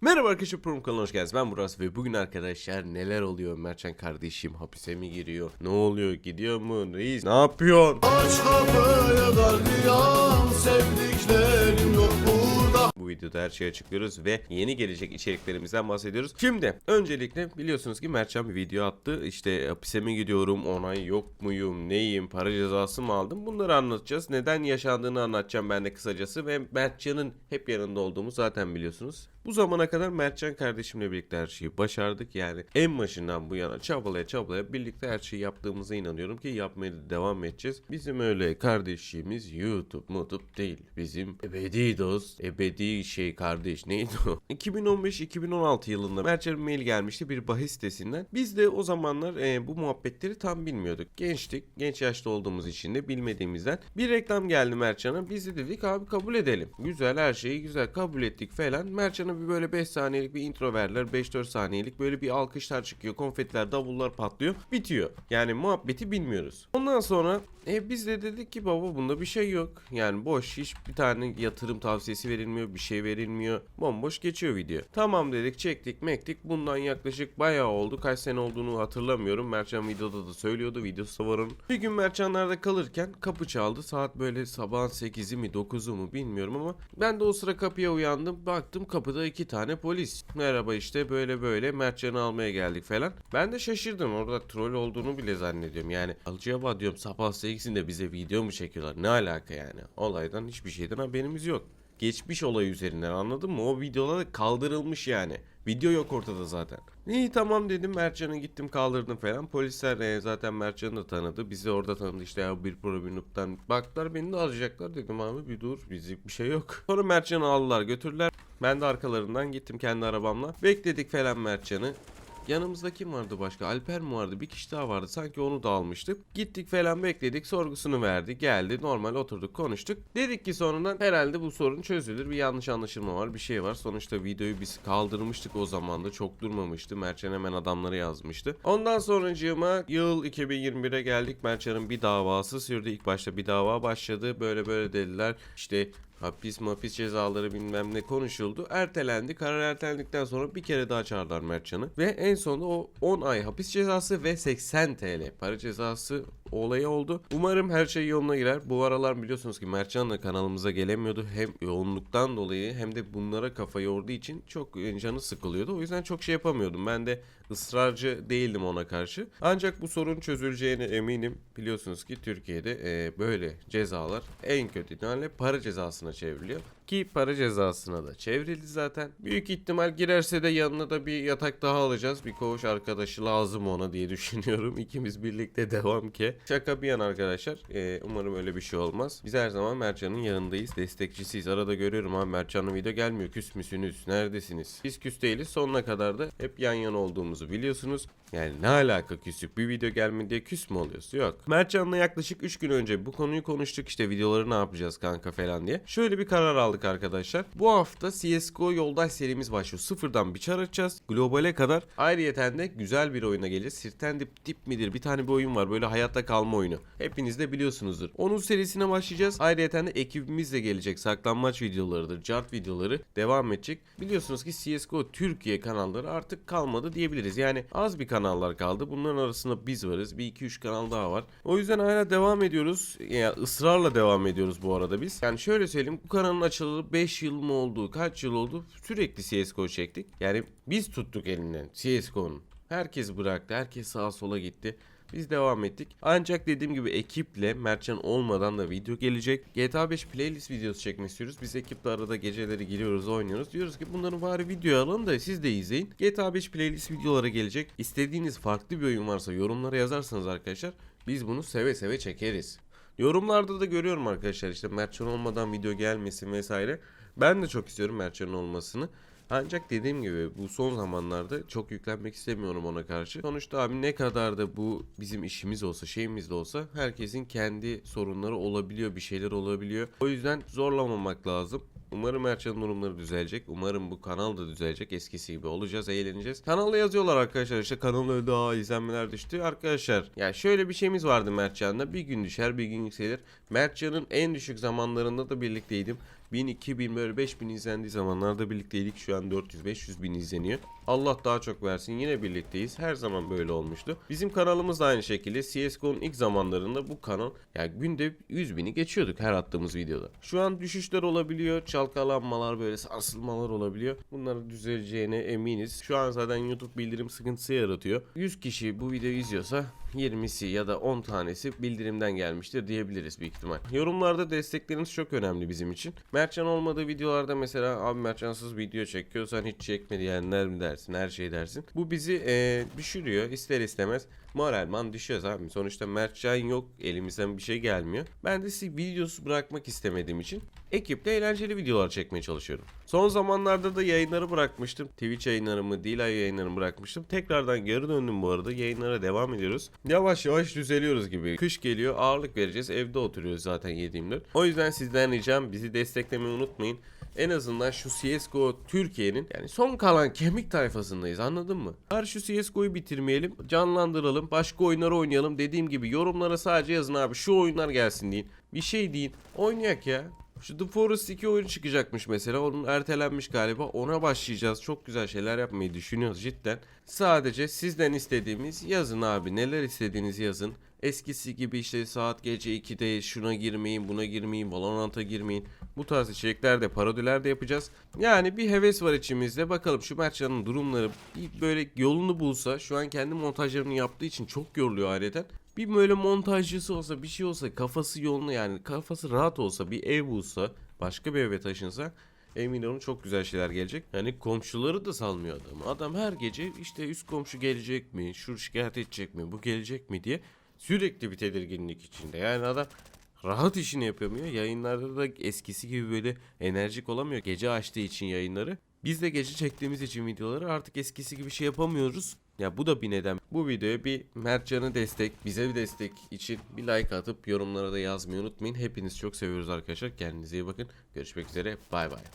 Merhaba arkadaşlar Prom kanalına hoş geldiniz. Ben Burak ve bugün arkadaşlar neler oluyor? Mertcan kardeşim hapise mi giriyor? Ne oluyor? Gidiyor mu? Reis ne yapıyorsun? Aç kapıyı gardiyan sevdiklerim yok burada Videoda her şeyi açıklıyoruz ve yeni gelecek içeriklerimizden bahsediyoruz. Şimdi öncelikle biliyorsunuz ki Mertcan bir video attı. İşte hapise mi gidiyorum? Onay yok muyum? Neyim? Para cezası mı aldım? Bunları anlatacağız. Neden yaşandığını anlatacağım ben de kısacası ve Mertcan'ın hep yanında olduğumu zaten biliyorsunuz. Bu zamana kadar Mertcan kardeşimle birlikte her şeyi başardık. Yani en başından bu yana çabalaya çabalaya birlikte her şeyi yaptığımıza inanıyorum ki yapmaya devam edeceğiz. Bizim öyle kardeşliğimiz YouTube, YouTube değil. Bizim ebedi dost, ebedi şey kardeş neydi o? 2015-2016 yılında Mertcan'ın mail gelmişti bir bahis sitesinden. Biz de o zamanlar e, bu muhabbetleri tam bilmiyorduk. Gençtik, genç yaşta olduğumuz için de bilmediğimizden bir reklam geldi Mertcan'a. Biz de dedik abi kabul edelim. Güzel her şeyi güzel kabul ettik falan. Mertcan'a bir böyle 5 saniyelik bir intro verdiler. 5-4 saniyelik böyle bir alkışlar çıkıyor. Konfetiler, davullar patlıyor. Bitiyor. Yani muhabbeti bilmiyoruz. Ondan sonra e, biz de dedik ki baba bunda bir şey yok. Yani boş hiç bir tane yatırım tavsiyesi verilmiyor. Bir şey verilmiyor. Bomboş geçiyor video. Tamam dedik çektik mektik. Bundan yaklaşık bayağı oldu. Kaç sene olduğunu hatırlamıyorum. Mertcan videoda da söylüyordu. Videosu da var. Bir gün Mertcanlar'da kalırken kapı çaldı. Saat böyle sabahın 8'i mi 9'u mu bilmiyorum ama ben de o sıra kapıya uyandım. Baktım kapıda iki tane polis. Merhaba işte böyle böyle Mertcan'ı almaya geldik falan. Ben de şaşırdım. Orada troll olduğunu bile zannediyorum. Yani Alcıya diyorum sabah 8'inde bize video mu çekiyorlar? Ne alaka yani? Olaydan hiçbir şeyden haberimiz yok. Geçmiş olay üzerinden anladın mı? O videolar kaldırılmış yani. Video yok ortada zaten. İyi tamam dedim Mertcan'ı gittim kaldırdım falan. Polisler e, zaten Mertcan'ı da tanıdı. Bizi orada tanıdı işte ya bir pro bir. Baktılar beni de alacaklar dedim abi bir dur bizlik bir şey yok. Sonra Mertcan'ı aldılar götürdüler. Ben de arkalarından gittim kendi arabamla. Bekledik falan Mertcan'ı. Yanımızda kim vardı başka? Alper mi vardı? Bir kişi daha vardı. Sanki onu da almıştık. Gittik falan bekledik. Sorgusunu verdi. Geldi. Normal oturduk konuştuk. Dedik ki sonradan herhalde bu sorun çözülür. Bir yanlış anlaşılma var. Bir şey var. Sonuçta videoyu biz kaldırmıştık o zaman da. Çok durmamıştı. Mertcan hemen adamları yazmıştı. Ondan sonracığıma yıl 2021'e geldik. Mertcan'ın bir davası sürdü. İlk başta bir dava başladı. Böyle böyle dediler. İşte hapis mapis cezaları bilmem ne konuşuldu. Ertelendi. Karar ertelendikten sonra bir kere daha çağırdılar Mertcan'ı. Ve en sonunda o 10 ay hapis cezası ve 80 TL para cezası olayı oldu. Umarım her şey yoluna girer. Bu aralar biliyorsunuz ki Mertcan da kanalımıza gelemiyordu. Hem yoğunluktan dolayı hem de bunlara kafa yorduğu için çok canı sıkılıyordu. O yüzden çok şey yapamıyordum. Ben de ısrarcı değildim ona karşı. Ancak bu sorun çözüleceğine eminim. Biliyorsunuz ki Türkiye'de e, böyle cezalar en kötü ihtimalle para cezasına çevriliyor. Ki para cezasına da çevrildi zaten. Büyük ihtimal girerse de yanına da bir yatak daha alacağız. Bir koğuş arkadaşı lazım ona diye düşünüyorum. İkimiz birlikte devam ki. Şaka bir yana arkadaşlar. Ee, umarım öyle bir şey olmaz. Biz her zaman Mertcan'ın yanındayız. Destekçisiyiz. Arada görüyorum abi Mertcan'ın video gelmiyor. Küs müsünüz? Neredesiniz? Biz küs değiliz. Sonuna kadar da hep yan yana olduğumuzu biliyorsunuz. Yani ne alaka küslük? Bir video gelmedi diye küs mü oluyorsun? Yok. Mertcan'la yaklaşık 3 gün önce bu konuyu konuştuk. İşte videoları ne yapacağız kanka falan diye. Şöyle bir karar aldık arkadaşlar. Bu hafta CSGO yoldaş serimiz başlıyor. Sıfırdan bir çar açacağız. Globale kadar. Ayrıyeten de güzel bir oyuna geleceğiz. Sirten dip, dip midir? Bir tane bir oyun var. Böyle hayatta kalma oyunu. Hepiniz de biliyorsunuzdur. Onun serisine başlayacağız. Ayrıyeten de ekibimiz de gelecek. Saklanmaç videolarıdır. Cart videoları devam edecek. Biliyorsunuz ki CSGO Türkiye kanalları artık kalmadı diyebiliriz. Yani az bir kanallar kaldı. Bunların arasında biz varız. Bir iki üç kanal daha var. O yüzden hala devam ediyoruz. Yani ısrarla devam ediyoruz bu arada biz. Yani şöyle söyleyeyim. Bu kanalın açılalı 5 yıl mı oldu? Kaç yıl oldu? Sürekli CSGO çektik. Yani biz tuttuk elinden CSGO'nun. Herkes bıraktı. Herkes sağa sola gitti. Biz devam ettik. Ancak dediğim gibi ekiple Mertcan olmadan da video gelecek. GTA 5 playlist videosu çekmek istiyoruz. Biz ekiple arada geceleri giriyoruz oynuyoruz. Diyoruz ki bunları bari video alın da siz de izleyin. GTA 5 playlist videoları gelecek. İstediğiniz farklı bir oyun varsa yorumlara yazarsanız arkadaşlar biz bunu seve seve çekeriz. Yorumlarda da görüyorum arkadaşlar işte Mertcan olmadan video gelmesin vesaire. Ben de çok istiyorum Mertcan'ın olmasını. Ancak dediğim gibi bu son zamanlarda çok yüklenmek istemiyorum ona karşı. Sonuçta abi ne kadar da bu bizim işimiz olsa şeyimiz de olsa herkesin kendi sorunları olabiliyor bir şeyler olabiliyor. O yüzden zorlamamak lazım. Umarım Erçan'ın durumları düzelecek. Umarım bu kanal da düzelecek. Eskisi gibi olacağız, eğleneceğiz. Kanalda yazıyorlar arkadaşlar işte kanal öldü, izlenmeler düştü. Arkadaşlar ya şöyle bir şeyimiz vardı Mertcan'da. Bir gün düşer, bir gün yükselir. Mertcan'ın en düşük zamanlarında da birlikteydim. 1000, 2000 böyle 5000 izlendiği zamanlarda birlikteydik. Şu an 400-500 bin izleniyor. Allah daha çok versin. Yine birlikteyiz. Her zaman böyle olmuştu. Bizim kanalımız da aynı şekilde. CSGO'nun ilk zamanlarında bu kanal yani günde 100 bini geçiyorduk her attığımız videoda. Şu an düşüşler olabiliyor. Çalkalanmalar böyle sarsılmalar olabiliyor. Bunların düzeleceğine eminiz. Şu an zaten YouTube bildirim sıkıntısı yaratıyor. 100 kişi bu videoyu izliyorsa 20'si ya da 10 tanesi bildirimden gelmiştir diyebiliriz büyük ihtimal. Yorumlarda destekleriniz çok önemli bizim için. Mertcan olmadığı videolarda mesela abi Mertcansız video çekiyorsan hiç çekme diyenler mi dersin her şey dersin. Bu bizi eee, düşürüyor ister istemez. Moralman düşüyoruz abi. Sonuçta Mertcan yok elimizden bir şey gelmiyor. Ben de sizi videosu bırakmak istemediğim için ekiple eğlenceli videolar çekmeye çalışıyorum. Son zamanlarda da yayınları bırakmıştım. Twitch yayınlarımı, Dilay yayınlarımı bırakmıştım. Tekrardan geri döndüm bu arada. Yayınlara devam ediyoruz. Yavaş yavaş düzeliyoruz gibi. Kış geliyor ağırlık vereceğiz. Evde oturuyoruz zaten yediğimler. O yüzden sizden ricam bizi desteklemeyi unutmayın. En azından şu CSGO Türkiye'nin yani son kalan kemik tayfasındayız anladın mı? Bari şu CSGO'yu bitirmeyelim, canlandıralım, başka oyunları oynayalım. Dediğim gibi yorumlara sadece yazın abi şu oyunlar gelsin deyin. Bir şey deyin. Oynayak ya. Şu The Forest 2 oyun çıkacakmış mesela. Onun ertelenmiş galiba. Ona başlayacağız. Çok güzel şeyler yapmayı düşünüyoruz cidden. Sadece sizden istediğimiz yazın abi. Neler istediğinizi yazın. Eskisi gibi işte saat gece 2'de şuna girmeyin, buna girmeyin, Valorant'a girmeyin. Bu tarz içerikler de parodiler de yapacağız. Yani bir heves var içimizde. Bakalım şu Mertcan'ın durumları bir böyle yolunu bulsa. Şu an kendi montajlarını yaptığı için çok yoruluyor aileden. Bir böyle montajcısı olsa bir şey olsa kafası yolunu yani kafası rahat olsa bir ev bulsa başka bir eve taşınsa emin olun çok güzel şeyler gelecek. Yani komşuları da salmıyor adam. Adam her gece işte üst komşu gelecek mi, şu şikayet edecek mi, bu gelecek mi diye sürekli bir tedirginlik içinde. Yani adam rahat işini yapamıyor. Yayınlarda da eskisi gibi böyle enerjik olamıyor. Gece açtığı için yayınları. Biz de gece çektiğimiz için videoları artık eskisi gibi şey yapamıyoruz. Ya bu da bir neden. Bu videoya bir Mertcan'ı destek, bize bir destek için bir like atıp yorumlara da yazmayı unutmayın. Hepiniz çok seviyoruz arkadaşlar. Kendinize iyi bakın. Görüşmek üzere. Bay bay.